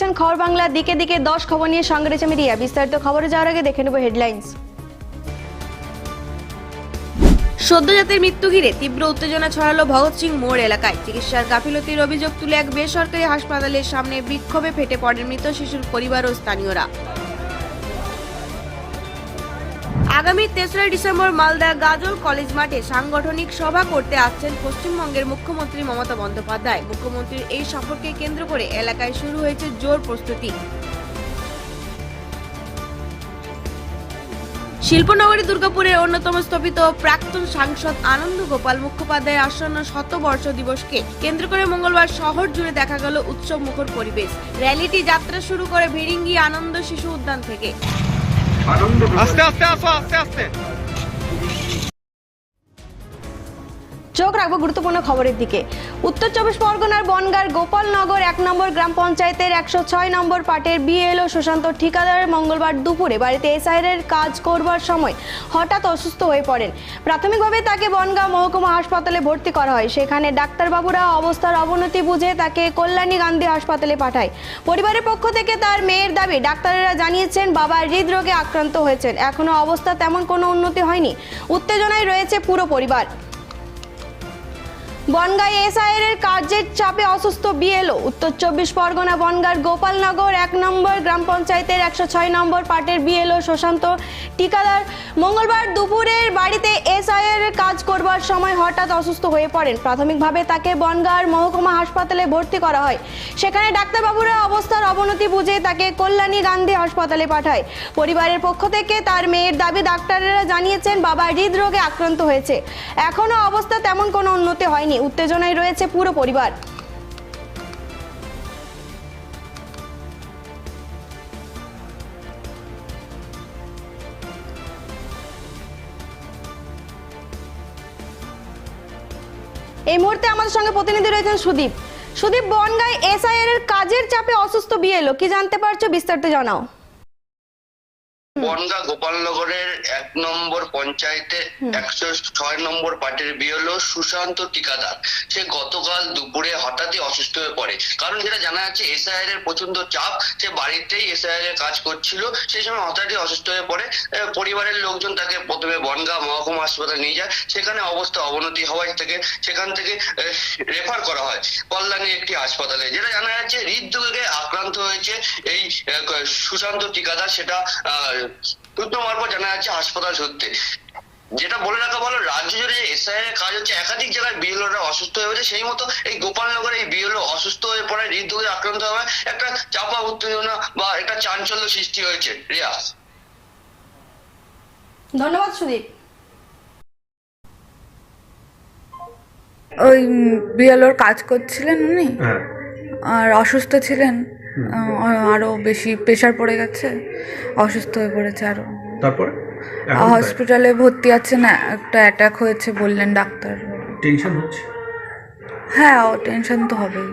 দেখছেন খবর বাংলা, দিকে দিকে দশ খবর নিয়ে সঙ্গে রয়েছে বিস্তারিত খবরে যাওয়ার আগে দেখে নেব হেডলাইন্স। সদ্যজাতের মৃত্যু ঘিরে তীব্র উত্তেজনা ছড়ালো ভগৎ সিং মোড় এলাকায়। চিকিৎসার গাফিলতির অভিযোগ তুলে এক বেসরকারি হাসপাতালের সামনে বিক্ষোভে ফেটে পড়েন মৃত শিশুর পরিবার ও স্থানীয়রা। আগামী তেসরা ডিসেম্বর মালদা গাজল কলেজ মাঠে সাংগঠনিক সভা করতে আসছেন পশ্চিমবঙ্গের মুখ্যমন্ত্রী মমতা বন্দ্যোপাধ্যায়। মুখ্যমন্ত্রীর এই সফরকে কেন্দ্র করে এলাকায় শুরু হয়েছে জোর প্রস্তুতি। শিল্পনগরী, দুর্গাপুরের অন্যতম স্থপিত প্রাক্তন সাংসদ আনন্দ গোপাল মুখোপাধ্যায়ের আসন্ন শতবর্ষ দিবসকে কেন্দ্র করে মঙ্গলবার শহর জুড়ে দেখা গেল উৎসব মুখর পরিবেশ। র্যালিটি যাত্রা শুরু করে ভিড়িঙ্গি আনন্দ শিশু উদ্যান থেকে। আস্তে আস্তে আসো আস্তে আস্তে। চোখ রাখব গুরুত্বপূর্ণ খবরের দিকে। উত্তর চব্বিশ পরগনার বনগার গোপালনগর এক নম্বর গ্রাম পঞ্চায়েতের একশো ছয় নম্বর পাটের বিএলও সুশান্ত ঠিকাদার মঙ্গলবার দুপুরে বাড়িতে এসআইয়ের কাজ করবার সময় হঠাৎ অসুস্থ হয়ে পড়েন। প্রাথমিকভাবে তাকে বনগাঁ মহকুমা হাসপাতালে ভর্তি করা হয়। সেখানে ডাক্তারবাবুরা অবস্থার অবনতি বুঝে তাকে কল্যাণী গান্ধী হাসপাতালে পাঠায়। পরিবারের পক্ষ থেকে তার মেয়ের দাবি, ডাক্তারেরা জানিয়েছেন বাবা হৃদরোগে আক্রান্ত হয়েছেন। এখনও অবস্থা তেমন কোনো উন্নতি হয়নি। উত্তেজনায় রয়েছে পুরো পরিবার। বনগাঁয় এসআইয়ের এর কার্যের চাপে অসুস্থ বিএলও। উত্তর চব্বিশ পরগনা বনগাঁর গোপালনগর এক নম্বর, গ্রাম পঞ্চায়েতের একশো ছয় নম্বর পাটের বিএলও সুশান্ত টিকাদার মঙ্গলবার দুপুরের বাড়িতে এসআইয়ের এর কাজ করবার সময় হঠাৎ অসুস্থ হয়ে পড়েন। প্রাথমিকভাবে তাকে বনগাঁর মহকুমা হাসপাতালে ভর্তি করা হয়। সেখানে ডাক্তারবাবুরা অবস্থার অবনতি বুঝে তাকে কল্যাণী গান্ধী হাসপাতালে পাঠায়। পরিবারের পক্ষ থেকে তার মেয়ের দাবি ডাক্তারেরা জানিয়েছেন, বাবা হৃদরোগে আক্রান্ত হয়েছে। এখনও অবস্থা তেমন কোনো উন্নতি হয়নি। উত্তেজনায় রয়েছে পুরো পরিবার। এই মুহূর্তে আমাদের সঙ্গে প্রতিনিধি রয়েছেন সুদীপ। সুদীপ, বনগাঁয় এসআইআর এর কাজের চাপে অসুস্থ বিএলও, কি জানতে পারছ বিস্তারিত জানাও। বনগা গোপালনগরের এক নম্বর পঞ্চায়েতে একশো ছয় নম্বর পার্টির বিএলও সুশান্ত টিকাদার সে গতকাল দুপুরে হঠাৎই অসুস্থ হয়ে পড়ে। কারণ যেটা জানা যাচ্ছে এসআইআর এর প্রচণ্ড চাপ সে বাড়িতেই এসআইআর এর কাজ করছিল সেই সময় হঠাৎই অসুস্থ হয়ে পড়ে। পরিবারের লোকজন তাকে প্রথমে বনগা মহকুমা হাসপাতালে নিয়ে যায়। সেখানে অবস্থা অবনতি হওয়ায় থেকে সেখান থেকে রেফার করা হয় কল্যাণী একটি হাসপাতালে। যেটা জানা যাচ্ছে হৃদরোগে আক্রান্ত হয়েছে এই সুশান্ত টিকাদার সেটা আহ, সূত্র মারফত জানা যাচ্ছে হাসপাতাল সূত্রে যেটা বলে রাখা ভালো রাজ্য জুড়ে এসআই এর কাজ হচ্ছে একাধিক জায়গায় বিএলওরা অসুস্থ হয়ে গেছে সেই মতো এই গোপালনগরে এই বিএলও অসুস্থ হয়ে পড়ে হৃদরোগে আক্রান্ত হওয়ায় একটা চাপা উত্তেজনা বা একটা চাঞ্চল্য সৃষ্টি হয়েছে। রিয়া। ধন্যবাদ সুদীপ। ওই বিএলওর কাজ করছিলেন উনি? হ্যাঁ। আর অসুস্থ ছিলেন? আহ, আরও বেশি প্রেশার পড়ে গেছে অসুস্থ হয়ে পড়েছে আরও। তারপরে? হসপিটালে ভর্তি আছে না একটা অ্যাটাক হয়েছে বললেন ডাক্তার। টেনশন হচ্ছে? হ্যাঁ ও টেনশন তো হবেই।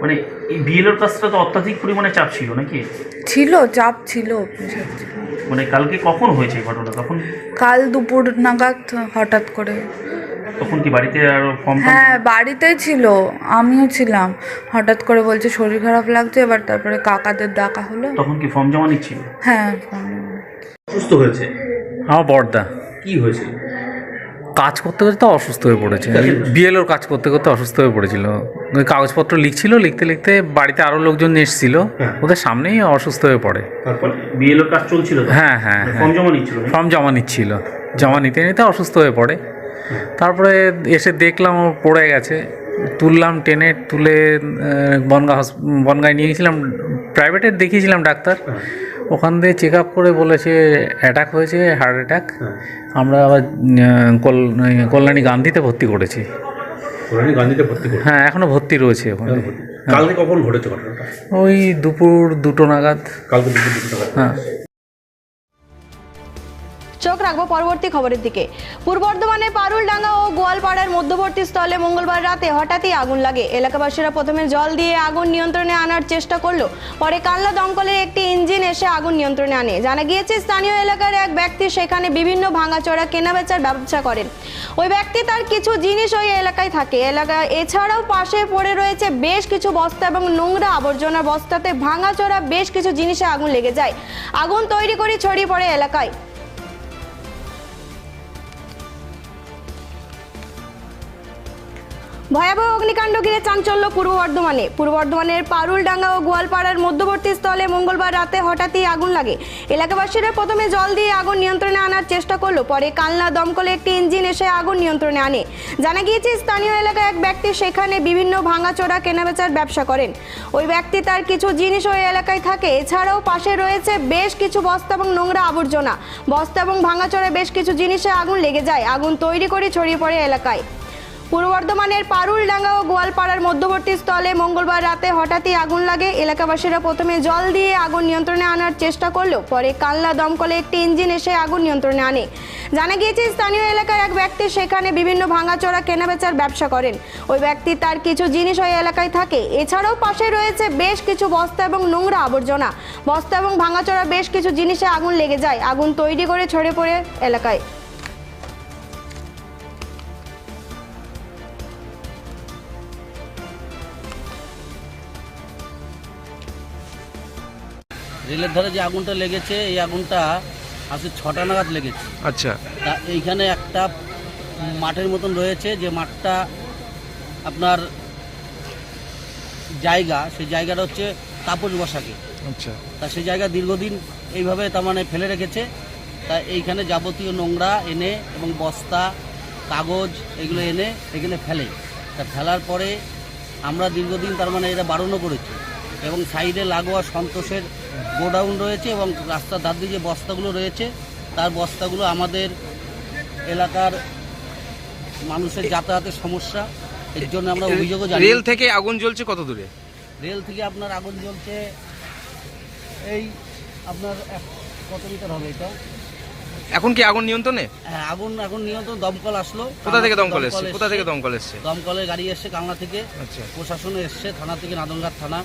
মানে এই বিএলওর কাজটা তো অত্যাধিক পরিমাণে চাপ ছিল নাকি? ছিল চাপ ছিল। মানে কালকে কখন হয়েছে এই ঘটনা? তখন কাল দুপুর নাগাদ হঠাৎ করে তখন কি বাড়িতে আর ফর্ম হ্যাঁ বাড়িতেই ছিল। আমিও ছিলাম। হঠাৎ করে বলছে শরীর খারাপ লাগছে এবার তারপরে কাকাদের ডাকা হলো। তখন কি ফর্ম জমা নিচ্ছিল? হ্যাঁ ফোন- সুস্থ হয়েছে? আমার বড়দা কি হয়েছিল? কাজ করতে করতে তো অসুস্থ হয়ে পড়েছে বিএলওর কাজ করতে করতে অসুস্থ হয়ে পড়েছিল। ওই কাগজপত্র লিখছিল লিখতে লিখতে বাড়িতে আরও লোকজন এসেছিল। হ্যাঁ। ওদের সামনেই অসুস্থ হয়ে পড়ে। তারপরে বিএলওর কাজ চলছিল হ্যাঁ হ্যাঁ মানে হ্যাঁ। ফর্ম জমা নিচ্ছিল ফর্ম জমা নিচ্ছিল। জমা নিতে নিতে অসুস্থ হয়ে পড়ে। তারপরে এসে দেখলাম ও পড়ে গেছে। তুললাম টেনে তুলে বনগা হস বনগায় নিয়ে গেছিলাম প্রাইভেটে দেখিয়েছিলাম ডাক্তার। ওখান দিয়ে চেক আপ করে বলেছে অ্যাটাক হয়েছে হার্ট অ্যাটাক আমরা আবার কল- কল্যাণী গান্ধীতে ভর্তি করেছি। গান্ধীতে ভর্তি হ্যাঁ এখনও ভর্তি রয়েছে ওখানে। কালকে কখন ঘটেছে ঘটনাটা? ওই দুপুর দুটো নাগাদ। কালকে দুপুর দুটো টাকা হ্যাঁ। রাখব পরবর্তী খবরের দিকে। পূর্ব বর্ধমানে পারুলডাঙ্গা ও গোয়ালপাড়ার মধ্যবর্তী স্থলে মঙ্গলবার রাতে হঠাৎই আগুন লাগে। এলাকাবাসীরা প্রথমে জল দিয়ে আগুন নিয়ন্ত্রণে আনার চেষ্টা করল। পরে কাল্লা দমকলের একটি ইঞ্জিন এসে আগুন নিয়ন্ত্রণে আনে। জানা গিয়েছে, স্থানীয় এলাকার এক ব্যক্তি সেখানে বিভিন্ন ভাঙাচোরা, কেনাবেচার ব্যবসা করেন। ওই ব্যক্তি তার কিছু জিনিস ওই এলাকায় থাকে। এলাকা এছাড়াও পাশে পড়ে রয়েছে বেশ কিছু বস্তা এবং নোংরা আবর্জনা বস্তাতে ভাঙাচোরা বেশ কিছু জিনিসে আগুন লেগে যায়। আগুন তৈরি করে ছড়িয়ে পড়ে এলাকায়। ভয়াবহ অগ্নিকাণ্ড ঘিরে চাঞ্চল্য পূর্ব বর্ধমানে। পূর্ব বর্ধমানের পারুলডাঙ্গা ও গোয়ালপাড়ার মধ্যবর্তী স্থলে মঙ্গলবার রাতে হঠাৎই আগুন লাগে। এলাকাবাসীরা প্রথমে জল দিয়ে আগুন নিয়ন্ত্রণে আনার চেষ্টা করল, পরে কালনা দমকলে একটি ইঞ্জিন এসে আগুন নিয়ন্ত্রণে আনে। জানা গিয়েছে, স্থানীয় এলাকায় এক ব্যক্তি সেখানে বিভিন্ন ভাঙাচোরা কেনাবেচার ব্যবসা করেন। ওই ব্যক্তি তার কিছু জিনিস ওই এলাকায় থাকে। এছাড়াও পাশে রয়েছে বেশ কিছু বস্তা এবং নোংরা আবর্জনা। বস্তা এবং ভাঙাচোরা বেশ কিছু জিনিসে আগুন লেগে যায়। আগুন তৈরি করে ছড়িয়ে পড়ে এলাকায়। পূর্ব বর্ধমানের পারুলডাঙ্গা ও গোয়ালপাড়ার মধ্যবর্তী স্থলে মঙ্গলবার রাতে হঠাৎই আগুন লাগে। এলাকাবাসীরা প্রথমে জল দিয়ে আগুন নিয়ন্ত্রণে আনার চেষ্টা করলেও পরে কাল্লা দমকলে একটি ইঞ্জিন এসে আগুন নিয়ন্ত্রণে আনে। জানা গিয়েছে, স্থানীয় এলাকার এক ব্যক্তি সেখানে বিভিন্ন ভাঙাচোরা কেনাবেচার ব্যবসা করেন। ওই ব্যক্তি তার কিছু জিনিস ওই এলাকায় থাকে। এছাড়াও পাশে রয়েছে বেশ কিছু বস্তা এবং নোংরা আবর্জনা। বস্তা এবং ভাঙাচোরা বেশ কিছু জিনিসে আগুন লেগে যায়। আগুন তৈরি করে ছড়ে পড়ে এলাকায়। রেলের ধারে যে আগুনটা লেগেছে এই আগুনটা আজকে ছটা নাগাদ লেগেছে। আচ্ছা। তা এইখানে একটা মাঠের মতন রয়েছে যে মাঠটা আপনার জায়গা সেই জায়গাটা হচ্ছে তাপস বসাকে। আচ্ছা। তা সেই জায়গা দীর্ঘদিন এইভাবে তার মানে ফেলে রেখেছে। তা এইখানে যাবতীয় নোংরা এনে এবং বস্তা কাগজ এগুলো এনে এখানে ফেলে। তা ফেলার পরে আমরা দীর্ঘদিন তার মানে এটা বারণও করেছি। এবং সাইডে লাগোয়া সন্তোষের গোডাউন রয়েছে এবং রাস্তার ধার দিয়ে যে বস্তাগুলো রয়েছে তার বস্তাগুলো আমাদের এলাকার মানুষের যাতায়াতের সমস্যা এর জন্য আমরা অভিযোগও জানি। রেল থেকে আগুন জ্বলছে কত দূরে? রেল থেকে আপনার আগুন জ্বলছে এই আপনার কত মিটার হবে এটা? এখন কি আগুন নিয়ন্ত্রণে? হ্যাঁ আগুন এখন নিয়ন্ত্রণ দমকল আসলো। কোথা থেকে দমকল এসছে। কোথা থেকে দমকল এসছে? দমকলের গাড়ি এসছে কালনা থেকে। আচ্ছা। প্রশাসন এসছে থানা থেকে নাদনঘাট থানা।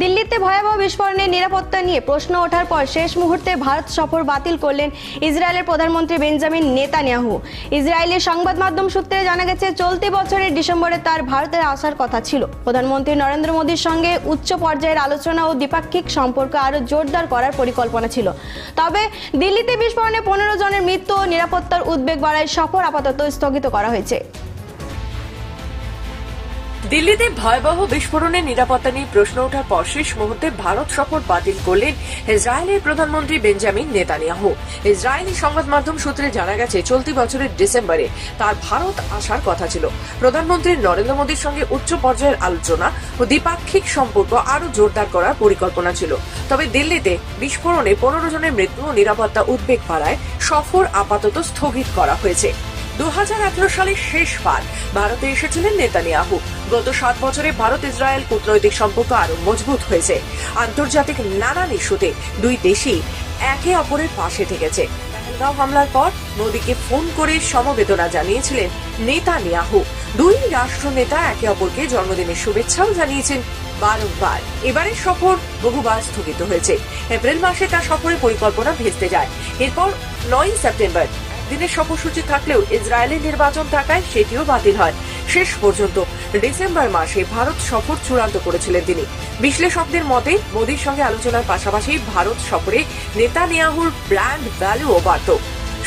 দিল্লিতে ভয়াবহ বিস্ফোরণের নিরাপত্তা নিয়ে প্রশ্ন ওঠার পর শেষ মুহূর্তে ভারত সফর বাতিল করলেন ইসরায়েলের প্রধানমন্ত্রী বেঞ্জামিন নেতানিয়াহু। ইসরায়েলের সংবাদ মাধ্যম সূত্রে জানা গেছে, চলতি বছরের ডিসেম্বরে তার ভারতে আসার কথা ছিল। প্রধানমন্ত্রী নরেন্দ্র মোদীর সঙ্গে উচ্চ পর্যায়ের আলোচনা ও দ্বিপাক্ষিক সম্পর্ক আরও জোরদার করার পরিকল্পনা ছিল। তবে দিল্লিতে বিস্ফোরণে পনেরো জনের মৃত্যু ও নিরাপত্তার উদ্বেগ বাড়ায় সফর আপাতত স্থগিত করা হয়েছে। দিল্লিতে ভয়াবহ বিস্ফোরণের নিরাপত্তা নিয়ে প্রশ্ন ওঠার পর শেষ মুহূর্তে ভারত সফর বাতিল করলেন ইসরায়েলের প্রধানমন্ত্রী বেঞ্জামিন নেতানিয়াহু। ইসরায়েলি সংবাদ মাধ্যম সূত্রে জানা গেছে, চলতি বছরের ডিসেম্বরে তার ভারত আসার কথা ছিল। প্রধানমন্ত্রী নরেন্দ্র মোদীর সঙ্গে উচ্চ পর্যায়ের আলোচনা ও দ্বিপাক্ষিক সম্পর্ক আরও জোরদার করার পরিকল্পনা ছিল। তবে দিল্লিতে বিস্ফোরণে পনেরো জনের মৃত্যু ও নিরাপত্তা উদ্বেগ বাড়ায় সফর আপাতত স্থগিত করা হয়েছে। দু সালের শেষবার ভারতে এসেছিলেন নেতানিয়াহু। গত সাত বছরে ভারত ইসরায়েল কূটনৈতিক সম্পর্ক আরও মজবুত হয়েছে। আন্তর্জাতিক নানান ইস্যুতে দুই দেশই একে অপরের পাশে থেকেছে। পেহেলগাঁও হামলার পর মোদীকে ফোন করে সমবেদনা জানিয়েছিলেন নেতানিয়াহু। দুই রাষ্ট্র নেতা একে অপরকে জন্মদিনের শুভেচ্ছাও জানিয়েছেন বারংবার। এবারের সফর বহুবার স্থগিত হয়েছে। এপ্রিল মাসে তার সফরের পরিকল্পনা ভেস্তে যায়। এরপর নয় সেপ্টেম্বর দিনের সফরসূচি থাকলেও ইসরায়েলের নির্বাচন থাকায় সেটিও বাতিল হয়। শেষ পর্যন্ত ডিসেম্বর মাসে ভারত সফর চূড়ান্ত করেছিলেন তিনি। বিশ্লেষকদের মতে, মোদীর সঙ্গে আলোচনার পাশাপাশি ভারত সফরে নেতানিয়াহুর ব্র্যান্ড ভ্যালুও বাড়ত।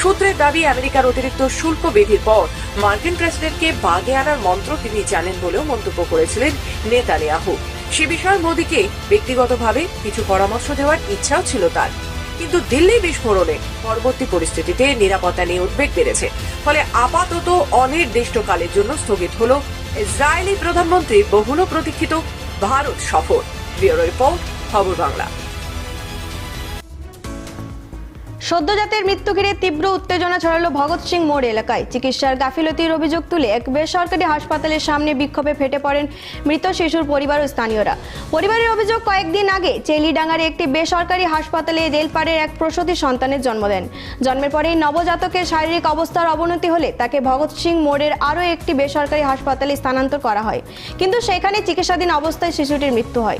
সূত্রের দাবি, আমেরিকার অতিরিক্ত শুল্ক বিধির পর মার্কিন প্রেসিডেন্টকে বাগে আনার মন্ত্র তিনি জানেন বলেও মন্তব্য করেছিলেন নেতানিয়াহু। সে বিষয়ে মোদীকে ব্যক্তিগতভাবে কিছু পরামর্শ দেওয়ার ইচ্ছাও ছিল তার। কিন্তু দিল্লি বিস্ফোরণে পরবর্তী পরিস্থিতিতে নিরাপত্তা নিয়ে উদ্বেগ বেড়েছে। ফলে আপাতত অনির্দিষ্টকালের জন্য স্থগিত হল ইসরায়েলি প্রধানমন্ত্রীর বহুল প্রতীক্ষিত ভারত সফর। ব্যুরো রিপোর্ট খবর বাংলা। সদ্যজাতের মৃত্যু ঘিরে তীব্র উত্তেজনা ছড়ালো ভগৎ সিং মোড় এলাকায়। চিকিৎসার গাফিলতির অভিযোগ তুলে এক বেসরকারি হাসপাতালের সামনে বিক্ষোভে ফেটে পড়েন মৃত শিশুর পরিবার ও স্থানীয়রা। পরিবারের অভিযোগ, কয়েকদিন আগে চেলিডাঙ্গারে একটি বেসরকারি হাসপাতালে রেলপাড়ের এক প্রসূতি সন্তানের জন্ম দেন। জন্মের পরেই নবজাতকের শারীরিক অবস্থার অবনতি হলে তাকে ভগৎ সিং মোড়ের আরও একটি বেসরকারি হাসপাতালে স্থানান্তর করা হয়। কিন্তু সেখানে চিকিৎসাধীন অবস্থায় শিশুটির মৃত্যু হয়।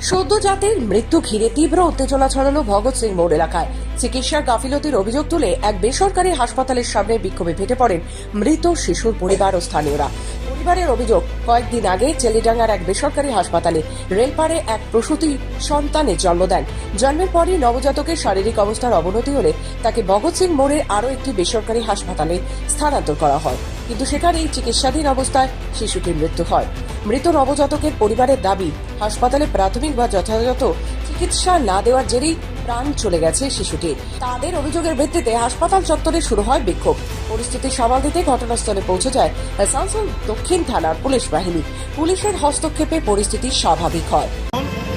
সদ্যজাতের মৃত্যু ঘিরে তীব্র উত্তেজনা ছড়ালো ভগৎ সিং মোড় এলাকায়। চিকিৎসার গাফিলতির অভিযোগ তুলে এক বেসরকারি হাসপাতালের সামনে বিক্ষোভে ফেটে পড়েন মৃত শিশুর পরিবার ও স্থানীয়রা। পরিবারের অভিযোগ, কয়েকদিন আগে চেলিডাঙ্গার এক বেসরকারি হাসপাতালে রেলপাড়ে এক প্রসূতি সন্তানের জন্ম দেন। জন্মের পরই নবজাতকের শারীরিক অবস্থার অবনতি হলে তাকে ভগৎ সিং মোড়ের আরও একটি বেসরকারি হাসপাতালে স্থানান্তর করা হয়। কিন্তু সেখানেই চিকিৎসাধীন অবস্থায় শিশুটির মৃত্যু হয়। মৃত নবজাতকের পরিবারের দাবি হাসপাতালে প্রাথমিক বা যথাযথ চিকিৎসা না দেওয়ার জেরেই প্রাণ চলে গেছে শিশুটির। তাদের অভিযোগের ভিত্তিতে হাসপাতাল চত্বরে শুরু হয় বিক্ষোভ। পরিস্থিতি সামাল দিতে ঘটনাস্থলে পৌঁছে যায় আসানসোল দক্ষিণ থানার পুলিশ বাহিনী। পুলিশের হস্তক্ষেপে পরিস্থিতি স্বাভাবিক হয়।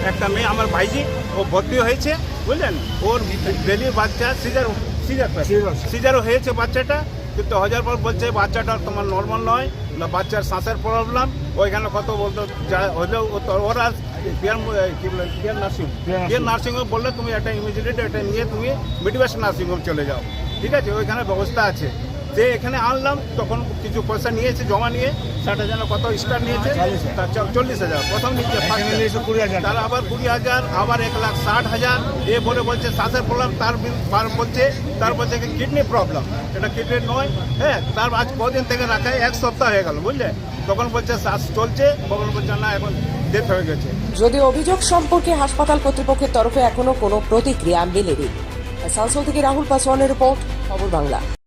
একটা মেয়ে আমার ভাইজি ও ভর্তি হয়েছে বুঝলেন? ওর ডেলি বাচ্চা সিজার সিজার সিজারও হয়েছে বাচ্চাটা। কিন্তু হজার পর বলছে বাচ্চাটা তোমার নর্মাল নয় না বাচ্চার শ্বাসের প্রবলেম ওইখানে কত বলতো যা হলেও ও তো ওরা বিয়ার কি বলে বিয়ার নার্সিং বিয়ার নার্সিং বললে তুমি একটা ইমিডিয়েট এটা নিয়ে তুমি মেডিভেশন নার্সিং হোম চলে যাও। ঠিক আছে? ওইখানে ব্যবস্থা আছে। যে এখানে আনলাম তখন কিছু পয়সা নিয়েছে জমা নিয়ে ষাট হাজার না কত স্টার নিয়েছে তার চ- চল্লিশ হাজার প্রথম নিয়েছে কুড়ি হাজার। তার আবার কুড়ি হাজার আবার এক লাখ ষাট হাজার এ বলে বলছে শ্বাসের প্রবলেম তার বিল- তার বলছে তার বলছে কিডনি প্রবলেম এটা কিডনি নয় হ্যাঁ তার আজ কদিন থেকে রাখা এক সপ্তাহ হয়ে গেল বুঝলে? তখন বলছে শ্বাস চলছে তখন বলছে না এখন ডেথ হয়ে গেছে। যদি অভিযোগ সম্পর্কে হাসপাতাল কর্তৃপক্ষের তরফে এখনও কোনো প্রতিক্রিয়া মেলেনি। আসানসোল থেকে রাহুল পাসওয়ানের রিপোর্ট খবর বাংলা।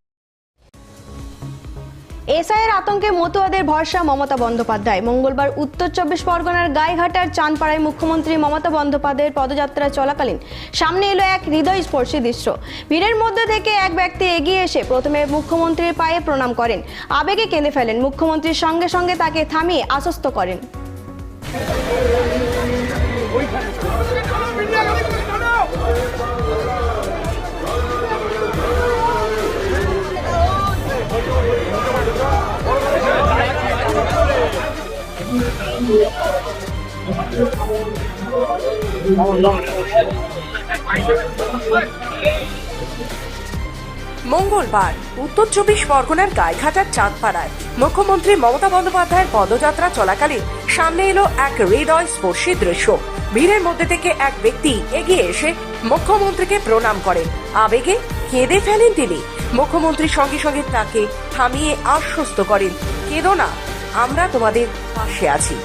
এসআইয়ের আতঙ্কে মতুয়াদের ভরসা মমতা বন্দ্যোপাধ্যায়। মঙ্গলবার উত্তর চব্বিশ পরগনার গাইঘাটার চাঁদপাড়ায় মুখ্যমন্ত্রী মমতা বন্দ্যোপাধ্যায়ের পদযাত্রা চলাকালীন সামনে এলো এক হৃদয়স্পর্শী দৃশ্য। ভিড়ের মধ্যে থেকে এক ব্যক্তি এগিয়ে এসে প্রথমে মুখ্যমন্ত্রীর পায়ে প্রণাম করেন। আবেগে কেঁদে ফেলেন। মুখ্যমন্ত্রীর সঙ্গে সঙ্গে তাকে থামিয়ে আশ্বস্ত করেন। মঙ্গলবার, উত্তর চব্বিশ পরগনার গাইঘাটার চাঁদপাড়ায় মুখ্যমন্ত্রী মমতা বন্দ্যোপাধ্যায়ের পদযাত্রা চলাকালীন সামনে এলো এক হৃদয় স্পর্শী দৃশ্য। ভিড়ের মধ্যে থেকে এক ব্যক্তি এগিয়ে এসে মুখ্যমন্ত্রীকে প্রণাম করেন। আবেগে কেঁদে ফেলেন তিনি। মুখ্যমন্ত্রীর সঙ্গে সঙ্গে তাকে থামিয়ে আশ্বস্ত করেন। কেঁদো না, আমরা তোমাদের পাশে আছি।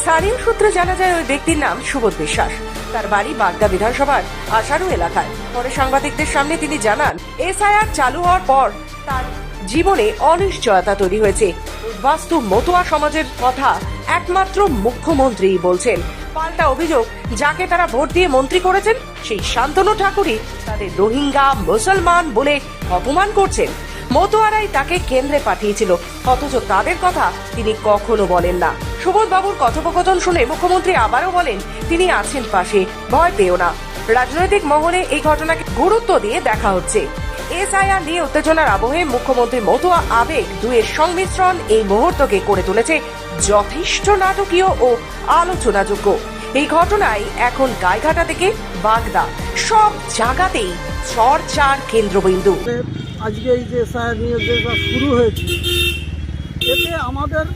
স্থানীয় সূত্রে জানা যায়, ওই ব্যক্তির নাম সুবোধ বিশ্বাস। তার বাড়ি বাগদা বিধানসভার আশারু এলাকায়। পরে সাংবাদিকদের সামনে তিনি জানান, এসআইআর চালু হওয়ার পর তার জীবনে অনিশ্চয়তা তৈরি হয়েছে। বাস্তু মতুয়া সমাজের কথা একমাত্র মুখ্যমন্ত্রীই বলছেন। পাল্টা অভিযোগ, যাকে তারা ভোট দিয়ে মন্ত্রী করেছেন, সেই শান্তনু ঠাকুরই তাদের রোহিঙ্গা মুসলমান বলে অপমান করছেন। মতুয়ারাই তাকে কেন্দ্রে পাঠিয়েছিল। অথচ তাদের কথা তিনি কখনো বলেন না। সুবোধ বাবুর কথোপকথন শুনে মুখ্যমন্ত্রী আবারও বলেন, তিনি আছেন পাশে, ভয় পেও না। রাজনৈতিক মহলে এই ঘটনাকে গুরুত্ব দিয়ে দেখা হচ্ছে। এসআইআর নিয়ে উত্তেজনার আবহে মুখ্যমন্ত্রী মতুয়া আবেগ দুয়ের সংমিশ্রণ এই মুহূর্তকে করে তুলেছে যথেষ্ট নাটকীয় ও আলোচনাযোগ্য। এই ঘটনায় এখন গাইঘাটা থেকে বাগদা, সব জায়গাতেই চর্চার কেন্দ্রবিন্দু। আজকে এই যে এসআইআর নিয়ে যেটা শুরু হয়েছে, এতে আমাদের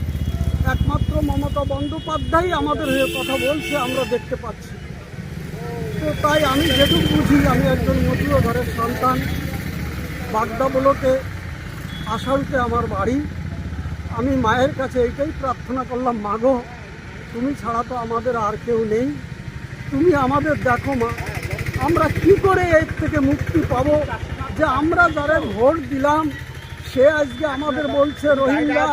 একমাত্র মমতা বন্দ্যোপাধ্যায় আমাদের হয়ে কথা বলছে, আমরা দেখতে পাচ্ছি। তো তাই আমি যেটুকু বুঝি, আমি একজন মতুয় ঘরের সন্তান, বাগদা বলোকে আসাউতে আমার বাড়ি। আমি মায়ের কাছে এইটাই প্রার্থনা করলাম, মাগো, তুমি ছাড়া তো আমাদের আর কেউ নেই। তুমি আমাদের দেখো মা, আমরা কি করে এর থেকে মুক্তি পাবো? যে আমরা যারা ভোট দিলাম, সে আজকে আমাদের বলছে রোহিঙ্গা,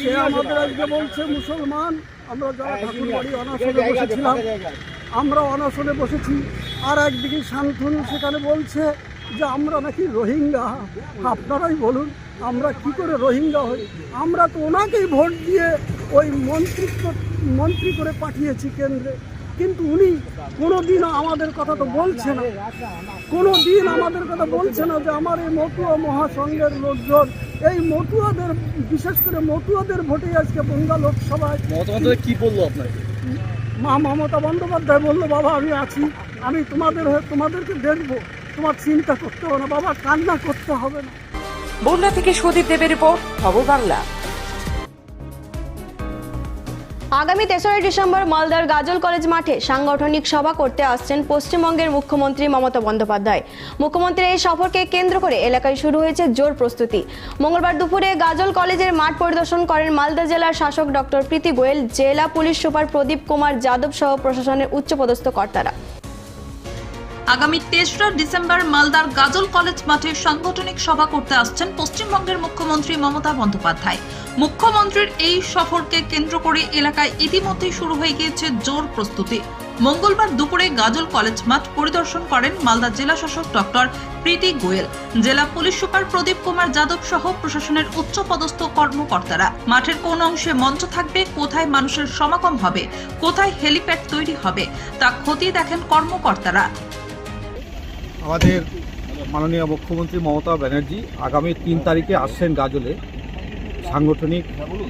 সে আমাদের আজকে বলছে মুসলমান। আমরা যারা ঠাকুর বাড়ি অনাসনে বসেছিলাম, আমরা অনশনে বসেছি। আর একদিকে শান্তনু সেখানে বলছে যে, আমরা নাকি রোহিঙ্গা। আপনারাই বলুন, আমরা কি করে রোহিঙ্গা হই? আমরা তো ওনাকেই ভোট দিয়ে ওই মন্ত্রিত্ব, মন্ত্রী করে পাঠিয়েছি কেন্দ্রে। কিন্তু উনি কোনো দিন আমাদের কথা তো বলছে না। কোনো দিন আমাদের কথা বলছে না যে আমার এই মতুয়া মহাসংঘের লোকজন এই মতুয়াদের বিশেষ করে মতুয়াদের ভোটে আজকে বঙ্গা লোকসভায় কি বলল আপনাকে? মা মমতা বন্দ্যোপাধ্যায় বলল বাবা আমি আছি আমি তোমাদের হয়ে তোমাদেরকে দেখব। তোমার চিন্তা করতে হবে না বাবা কান্না করতে হবে না। বন্যা থেকে সুদীপ দেবের রিপোর্ট খবর বাংলা। আগামী তেসরা ডিসেম্বর মালদার গাজল কলেজ মাঠে সাংগঠনিক সভা করতে আসছেন পশ্চিমবঙ্গের মুখ্যমন্ত্রী মমতা বন্দ্যোপাধ্যায়। মুখ্যমন্ত্রীর এই সফরকে কেন্দ্র করে এলাকায় শুরু হয়েছে জোর প্রস্তুতি। মঙ্গলবার দুপুরে গাজল কলেজের মাঠ পরিদর্শন করেন মালদা জেলার শাসক ডক্টর প্রীতি গোয়েল, জেলা পুলিশ সুপার প্রদীপ কুমার যাদব সহ প্রশাসনের উচ্চপদস্থ কর্তারা। আগামী তেসরা ডিসেম্বর মালদার গাজল কলেজ মাঠে সাংগঠনিক সভা করতে আসছেন পশ্চিমবঙ্গের মুখ্যমন্ত্রী মমতা বন্দ্যোপাধ্যায়। মুখ্যমন্ত্রীর এই সফরকে কেন্দ্র করে এলাকায় ইতিমধ্যেই শুরু হয়ে গিয়েছে জোর প্রস্তুতি। মঙ্গলবার দুপুরে গাজল কলেজ মাঠ পরিদর্শন করেন মালদা জেলা শাসক ডক্টর প্রীতি গোয়েল। জেলা পুলিশ সুপার প্রদীপ কুমার যাদব সহ প্রশাসনের উচ্চপদস্থ কর্মকর্তারা। মাঠের কোন অংশে মঞ্চ থাকবে, কোথায় মানুষের সমাগম হবে, কোথায় হেলিপ্যাড তৈরি হবে, তা খতিয়ে দেখেন কর্মকর্তারা। আমাদের মাননীয় মুখ্যমন্ত্রী মমতা ব্যানার্জি আগামী তিন তারিখে আসছেন গাজলে। সাংগঠনিক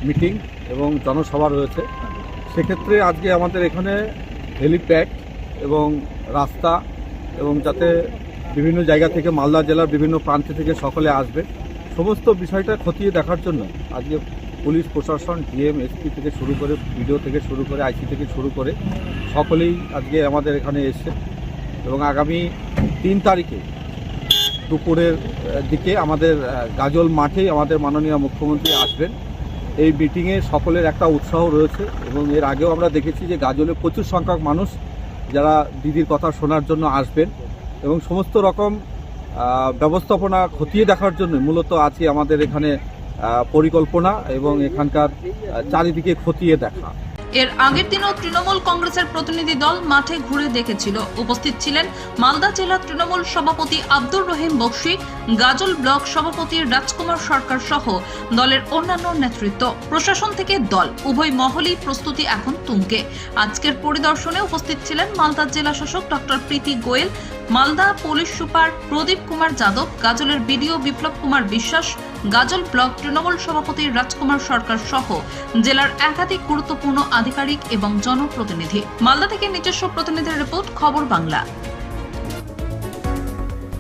মিটিং এবং জনসভা রয়েছে। সেক্ষেত্রে আজকে আমাদের এখানে হেলিপ্যাড এবং রাস্তা এবং যাতে বিভিন্ন জায়গা থেকে মালদা জেলার বিভিন্ন প্রান্ত থেকে সকলে আসবে। সমস্ত বিষয়টা খতিয়ে দেখার জন্য আজকে পুলিশ, প্রশাসন, ডিএম, এসপি থেকে শুরু করে বিডিও থেকে শুরু করে আইসি থেকে শুরু করে সকলেই আজকে আমাদের এখানে এসছে এবং আগামী তিন তারিখে দুপুরের দিকে আমাদের গাজল মাঠেই আমাদের মাননীয় মুখ্যমন্ত্রী আসবেন। এই মিটিংয়ে সকলের একটা উৎসাহ রয়েছে এবং এর আগেও আমরা দেখেছি যে গাজলে প্রচুর সংখ্যক মানুষ যারা দিদির কথা শোনার জন্য আসবেন এবং সমস্ত রকম ব্যবস্থাপনা খতিয়ে দেখার জন্য মূলত আজকে আমাদের এখানে পরিকল্পনা এবং এখানকার চারিদিকে খতিয়ে দেখা। এর আগের দিনও তৃণমূল কংগ্রেসের প্রতিনিধি দল মাঠে ঘুরে দেখেছিল। উপস্থিত ছিলেন মালদা জেলা তৃণমূল সভাপতি আব্দুর রহিম বক্সি, গাজল ব্লক সভাপতি রাজকুমার সরকার সহ দলের অন্যান্য নেতৃত্ব। প্রশাসন থেকে দল, উভয় মহলেই প্রস্তুতি এখন তুঙ্গে। আজকের পরিদর্শনে উপস্থিত ছিলেন মালদা জেলা শাসক doctor Preeti Goel, Malda police super Pradeep Kumar Yadav, গাজলের BDO Biplab Kumar Biswas Gazole block Trinamool সভাপতি রাজকুমার সরকার সহ জেলার একাধিক গুরুত্বপূর্ণ আধিকারিক এবং জনপ্রতিনিধি। মালদা থেকে নিজস্ব প্রতিনিধির রিপোর্ট, খবর বাংলা।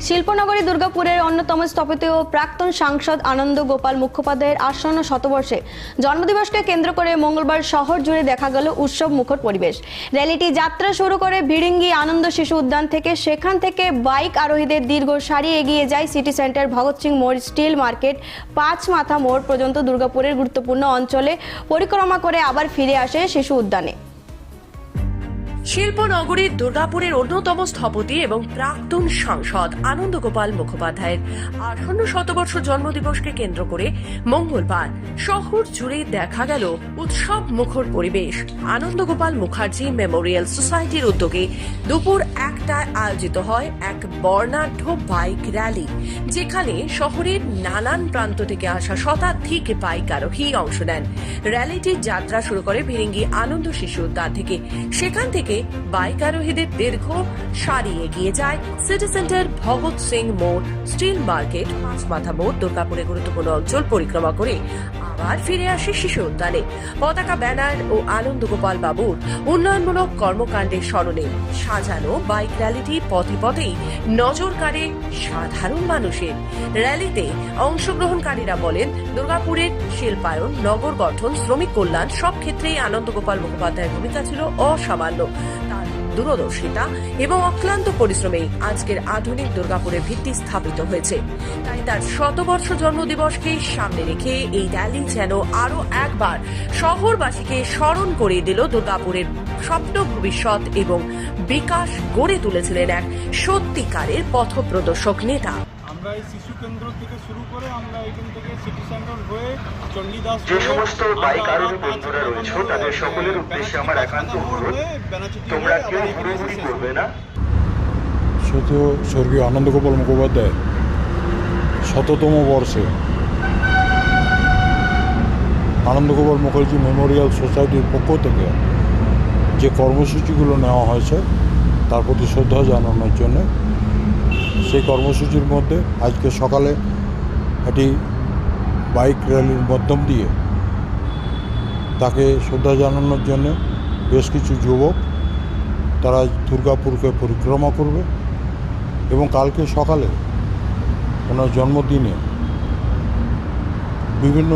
শিল্পনগরী দুর্গাপুরের অন্যতম স্থপতি ও প্রাক্তন সাংসদ আনন্দ গোপাল মুখোপাধ্যায়ের আসন্ন শতবর্ষে জন্মদিবসকে কেন্দ্র করে মঙ্গলবার শহর জুড়ে দেখা গেল উৎসব মুখর পরিবেশ। র্যালিটি যাত্রা শুরু করে ভিড়িঙ্গি আনন্দ শিশু উদ্যান থেকে। সেখান থেকে বাইক আরোহীদের দীর্ঘ সারি এগিয়ে যায় সিটি সেন্টার ভগৎ সিং মোড় স্টিল মার্কেট। পাঁচ মাথা মোড় পর্যন্ত দুর্গাপুরের গুরুত্বপূর্ণ অঞ্চলে পরিক্রমা করে আবার ফিরে আসে শিশু উদ্যানে। শিল্পনগরীর দুর্গাপুরের অন্যতম স্থপতি এবং প্রাক্তন সাংসদ আনন্দ গোপাল মুখোপাধ্যায়ের আসন্ন শতবর্ষ জন্মদিবসকে কেন্দ্র করে মঙ্গলবার শহর জুড়ে দেখা গেল উৎসব মুখর পরিবেশ। আনন্দ গোপাল মুখার্জি মেমোরিয়াল সোসাইটির উদ্যোগে দুপুর একটায় আয়োজিত হয় এক বর্ণাঢ্য বাইক র্যালি, যেখানে শহরের নানান প্রান্ত থেকে আসা শতাধিক বাইক আরোহী অংশ নেন। র্যালিটির যাত্রা শুরু করে ভিরিঙ্গি আনন্দ শিশু উদ্যান থেকে। সেখান থেকে বাইক আরোহীদের দীর্ঘ সারি এগিয়ে যায় সিটি সেন্টার ভগৎ সিং মোড়, স্টিল মার্কেট মাথা মোড় দুর্গাপুরে গুরুত্বপূর্ণ অঞ্চল, পরিক্রমা করে। আবার ফিরে আসে শিশু উদ্যানে। পতাকা ব্যানার ও আনন্দ গোপাল বাবুর উন্নয়নমূলক কর্মকাণ্ডের স্মরণে সাজানো বাইক র্যালিটি পথে পথেই নজর কাড়ে সাধারণ মানুষের। র্যালিতে অংশগ্রহণকারীরা বলেন, দুর্গাপুরের শিল্পায়ন, নগর গঠন, শ্রমিক কল্যাণ সব ক্ষেত্রেই আনন্দ গোপাল মুখোপাধ্যায়ের ভূমিকা ছিল অসামান্য। দূরদর্শিতা এবং অক্লান্ত পরিশ্রমেই আজকের আধুনিক দুর্গাপুরের ভিত্তি স্থাপিত হয়েছে। তাই তার শতবর্ষ জন্মদিবসকে সামনে রেখে এই র্যালি যেন আরও একবার শহরবাসীকে স্মরণ করিয়ে দিল দুর্গাপুরের স্বপ্ন ভবিষ্যৎ এবং বিকাশ গড়ে তুলেছিলেন এক সত্যিকারের পথপ্রদর্শক নেতা। আমরা এই শিশু কেন্দ্র থেকে শুরু করে আমরা এখান থেকে সিটি সেন্টার হয়ে চণ্ডীদাস যে সমস্ত বাইক আরোহী বন্ধুরা রয়েছে তাদের সকলের উদ্দেশ্যে আমার একান্ত অনুরোধ তোমরা কেউ হুড়োহুড়ি করবে না। শুধু স্বর্গীয় আনন্দগোপাল মুখোপাধ্যায় শততম বর্ষে আনন্দ আনন্দগোপাল মুখার্জি মেমোরিয়াল সোসাইটির পক্ষ থেকে যে কর্মসূচিগুলো নেওয়া হয়েছে তার প্রতি শ্রদ্ধা জানানোর জন্য সেই কর্মসূচির মধ্যে আজকে সকালে একটি বাইক র্যালির মাধ্যম দিয়ে তাকে শ্রদ্ধা জানানোর জন্য বেশ কিছু যুবক তারা দুর্গাপুরকে পরিক্রমা করবে এবং কালকে সকালে ওনার জন্মদিনে বিভিন্ন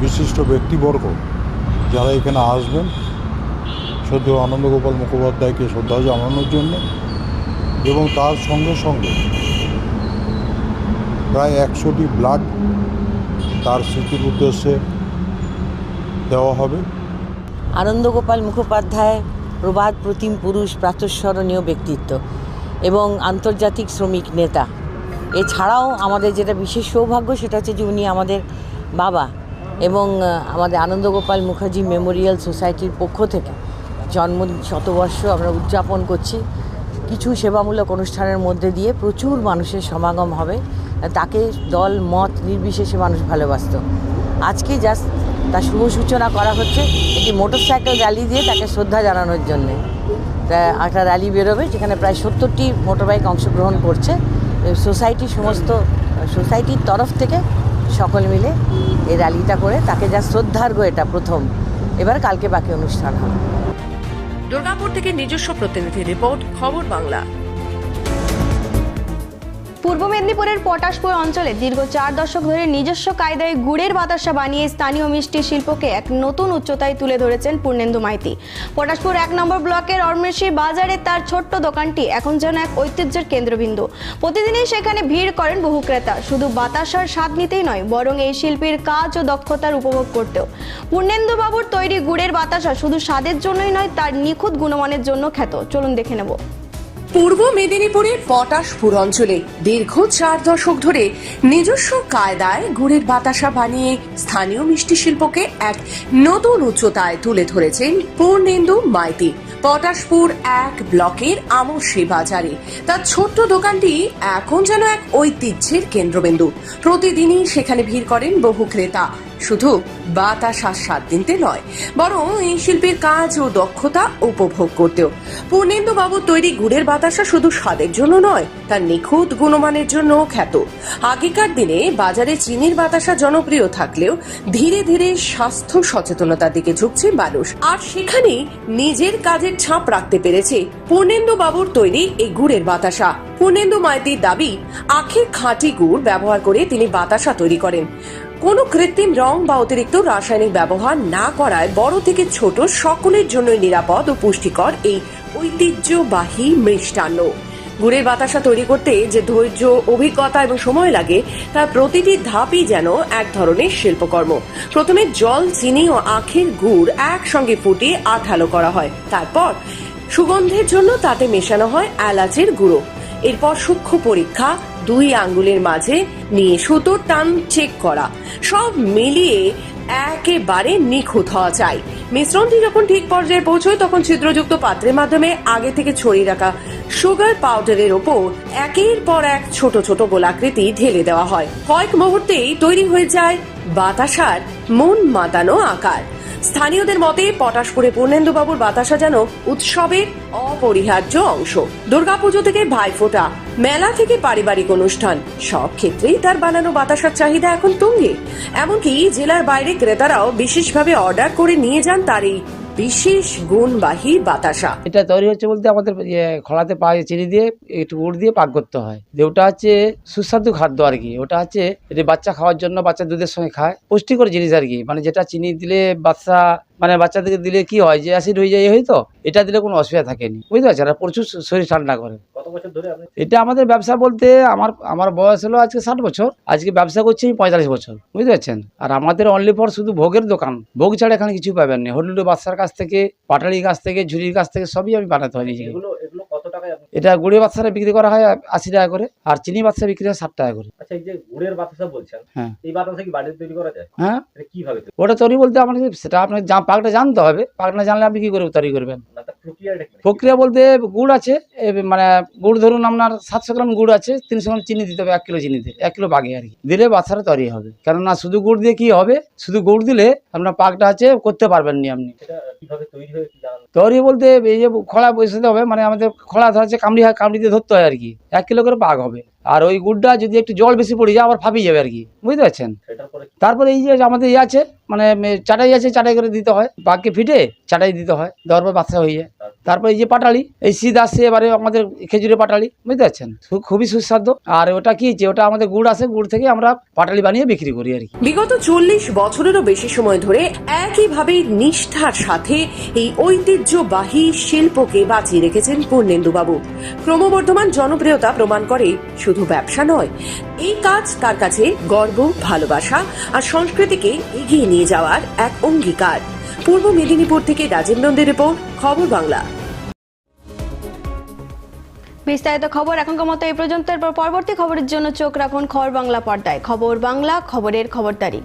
বিশিষ্ট ব্যক্তিবর্গ যারা এখানে আসবেন সদ্য আনন্দগোপাল মুখোপাধ্যায়কে শ্রদ্ধা জানানোর জন্য এবং তার সঙ্গে সঙ্গে প্রায় একশোটি ব্লাড তার স্মৃতির উদ্দেশ্যে দেওয়া হবে। আনন্দগোপাল মুখোপাধ্যায় প্রবাদ প্রতিম পুরুষ প্রাতঃস্মরণীয় ব্যক্তিত্ব এবং আন্তর্জাতিক শ্রমিক নেতা। এছাড়াও আমাদের যেটা বিশেষ সৌভাগ্য সেটা হচ্ছে যে উনি আমাদের বাবা এবং আমাদের আনন্দগোপাল মুখার্জি মেমোরিয়াল সোসাইটির পক্ষ থেকে জন্মদিন শতবর্ষ আমরা উদযাপন করছি। কিছু সেবামূলক অনুষ্ঠানের মধ্যে দিয়ে প্রচুর মানুষের সমাগম হবে। তাকে দল, মত নির্বিশেষে মানুষ ভালোবাসত। আজকে জাস্ট তার শুভ সূচনা করা হচ্ছে একটি মোটরসাইকেল র্যালি দিয়ে তাকে শ্রদ্ধা জানানোর জন্যে। একটা র্যালি বেরোবে, যেখানে প্রায় সত্তরটি মোটরবাইক অংশগ্রহণ করছে। সোসাইটি সমস্ত সোসাইটির তরফ থেকে সকল মিলে এই র্যালিটা করে তাকে যা শ্রদ্ধার্ঘ এটা প্রথম। এবার কালকে বাকি অনুষ্ঠান হবে। দুর্গাপুর থেকে নিজস্ব প্রতিনিধি রিপোর্ট খবর বাংলা। পূর্ব মেদিনীপুরের পটাশপুর অঞ্চলে দীর্ঘ চার দশক ধরে নিজস্ব কায়দায় গুড়ের বাতাসা বানিয়ে স্থানীয় মিষ্টি শিল্পকে এক নতুন উচ্চতায় তুলে ধরেছেন পূর্ণেন্দু মাইতি। পটাশপুর এক নম্বর ব্লকের অর্মেশী বাজারে তার ছোট্ট দোকানটি এখন যেন এক ঐতিহ্যের কেন্দ্রবিন্দু। প্রতিদিনই সেখানে ভিড় করেন বহু ক্রেতা। শুধু বাতাসার স্বাদ নিতেই নয়, বরং এই শিল্পীর কাজ ও দক্ষতার উপভোগ করতেও। পূর্ণেন্দু বাবুর তৈরি গুড়ের বাতাসা শুধু স্বাদের জন্যই নয়, তার নিখুঁত গুণমানের জন্য খ্যাত। চলুন দেখে নেব। পূর্ব মেদিনীপুরের পটাশপুর অঞ্চলে দীর্ঘ চার দশক ধরে নিজস্ব কায়দায় গুড়ের বাতাসা বানিয়ে স্থানীয় মিষ্টি শিল্পকে এক নতুন উচ্চতায় তুলে ধরেছেন পূর্ণেন্দু মাইতি। পটাশপুর এক ব্লকের আমসি বাজারে। তার ছোট্ট দোকানটি এখন যেন এক ঐতিহ্যের কেন্দ্রবিন্দু। প্রতিদিনই সেখানে ভিড় করেন বহু ক্রেতা। শুধু বাতাসা স্বাদ দিতে নয়, বরং এই শিল্পীর কাজ ও দক্ষতা উপভোগ করতেও। পূর্ণেন্দু বাবুর তৈরি গুড়ের বাতাসা শুধু স্বাদের জন্য নয়, তার নিখুঁত গুণমানের জন্য খ্যাত। আগেকার দিনে বাজারে চিনির বাতাসা জনপ্রিয় থাকলেও ধীরে ধীরে স্বাস্থ্য সচেতনতার দিকে ঝুঁকছে মানুষ। আর সেখানে নিজের কাজের ছাপ রাখতে পেরেছে পূর্ণেন্দু বাবুর তৈরি এই গুড়ের বাতাসা। পূর্ণেন্দু মাইতির দাবি, আখের খাঁটি গুড় ব্যবহার করে তিনি বাতাসা তৈরি করেন। কোনো কৃত্রিম রং বা অতিরিক্ত রাসায়নিক ব্যবহার না করায় বড় থেকে ছোট সকলের জন্যই নিরাপদ ও পুষ্টিকর এই ঐতিহ্যবাহী মিষ্টান্ন। গুড়ের বাতাসা তৈরি করতে যে ধৈর্য, অভিজ্ঞতা এবং সময় লাগে, তার প্রতিটি ধাপই যেন এক ধরনের শিল্পকর্ম। প্রথমে জল, চিনি ও আখের গুড় একসঙ্গে ফুটিয়ে আঠালো করা হয়। তারপর সুগন্ধের জন্য তাতে মেশানো হয় এলাচের গুঁড়ো। এরপর সূক্ষ্ম পরীক্ষা, দুই আঙ্গুলের মাঝে নিয়ে সুতোর টান চেক করা। সব মিলিয়ে একেবারে নিখুঁত হওয়া চাই। মিশ্রণটি যখন ঠিক পর্যায়ে পৌঁছয়, তখন ছিদ্রযুক্ত পাত্রের মাধ্যমে আগে থেকে ছড়িয়ে রাখা সুগার পাউডারের ওপর একের পর এক ছোট ছোট গোলাকৃতি ঢেলে দেওয়া হয়। কয়েক মুহূর্তেই তৈরি হয়ে যায় বাতাসার মন মাতানো আকার। স্থানীয়দের মতে পটাশপুরে পূর্ণেন্দুবাবুর বাতাসা যেন উৎসবের অপরিহার্য অংশ। দুর্গাপুজো থেকে ভাইফোঁটা, মেলা থেকে পারিবারিক অনুষ্ঠান, সব ক্ষেত্রেই তার বানানো বাতাসার চাহিদা এখন তুঙ্গে। এমনকি জেলার বাইরে ক্রেতারাও বিশেষভাবে অর্ডার করে নিয়ে যান তার এই বিশেষ গুণবাহী বাতাসা। এটা তৈরি হচ্ছে বলতে আমাদের খোলাতে খলাতে পাওয়া চিনি দিয়ে, একটু গুড় দিয়ে পাক করতে হয়। যে ওটা হচ্ছে সুস্বাদু খাদ্য আর কি। ওটা হচ্ছে এটা বাচ্চা খাওয়ার জন্য বাচ্চা দুধের সঙ্গে খায়, পুষ্টিকর জিনিস আর কি। মানে যেটা চিনি দিলে বাচ্চা মানে বাচ্চাদেরকে দিলে কি হয় যে অ্যাসিড হয়ে যায় এই হয়তো এটা দিলে কোনো অসুবিধা থাকেনি। বুঝতে পারছেন? আর প্রচুর শরীর ঠান্ডা করে। এটা আমাদের ব্যবসা বলতে আমার আমার বয়স হলো আজকে ষাট বছর আজকে ব্যবসা করছি আমি পঁয়তাল্লিশ বছর। বুঝতে পারছেন? আর আমাদের অনলি ফর শুধু ভোগের দোকান। ভোগ ছাড়া এখানে কিছু পাবেন না। হলুডু বাচ্চার কাছ থেকে পাটালির কাছ থেকে ঝুড়ির কাছ থেকে সবই আমি বানাতে হয় নিজেকে। এটা গুড়ের বাচ্চারা বিক্রি করা হয় আশি টাকা করে আর চিনি বাচ্চা বিক্রি হয় ষাট টাকা করে। আচ্ছা এই যে গুড়ের বাতাসা বলছেন হ্যাঁ। এই বাতাসা কি বাড়িতে তৈরি করা যায়? হ্যাঁ। কীভাবে ওটা তৈরি বলতে আপনাকে সেটা আপনাকে পাকটা জানতে হবে। পাক না জানলে আপনি কি করে তৈরি করবেন? প্রক্রিয়া বলতে গুড় আছে মানে গুড় ধরুন আপনার সাতশো গ্রাম গুড় আছে তিনশো গ্রাম চিনি দিতে হবে এক কিলো চিনিতে এক কিলো বাগে আর কি। দিলে বাচ্চারা তৈরি হবে। কেননা শুধু গুড় দিয়ে কি হবে? শুধু গুড় দিলে আপনার পাকটা আছে করতে পারবেন নি আপনি। তৈরি বলতে এই যে খোলা বসাতে হবে মানে আমাদের খোলা ধরা হচ্ছে কামড়ি কামড়ি দিয়ে ধরতে হয় আর কি। এক কিলো করে বাঘ হবে। আর ওই গুড়টা যদি একটু জল বেশি পড়ে যায় আবার ফাঁপিয়ে যাবে আর কি। বুঝতে পারছেন? তারপরে এই যে আমাদের ইয়ে আছে মানে চাটাই আছে চাটাই করে দিতে হয়। বাঘকে ফিটে চাটাই দিতে হয়। দেওয়ার পর বাচ্চা হয়ে যায়। তারপরে এই যে পাটালি, এই শীত আসছে, এবারে আমাদের খেজুরের পাটালি, বুঝতে পারছেন? খুবই সুস্বাদু। আর ওটা কি যে, ওটা আমাদের গুড় আছে, গুড় থেকে আমরা পাটালি বানিয়ে বিক্রি করি আর কি। বিগত চল্লিশ বছরেরও বেশি সময় ধরে একইভাবে নিষ্ঠার সাথে এই ঐতিহ্যবাহী শিল্পকে বাঁচিয়ে রেখেছেন পূর্ণেন্দুবাবু। ক্রমবর্ধমান জনপ্রিয়তা প্রমাণ করে শুধু ব্যবসা নয়, এই কাজ তার কাছে গর্ব, ভালোবাসা আর সংস্কৃতিকে এগিয়ে নিয়ে যাওয়ার এক অঙ্গীকার। পূর্ব মেদিনীপুর থেকে রাজীব নন্দের রিপোর্ট, খবর বাংলা। বিস্তারিত খবর এখনকার মতো এই পর্যন্ত পরবর্তী খবরের জন্য চোখ রাখুন খবর বাংলা পর্দায়। খবর বাংলা, খবরের খবরদারি।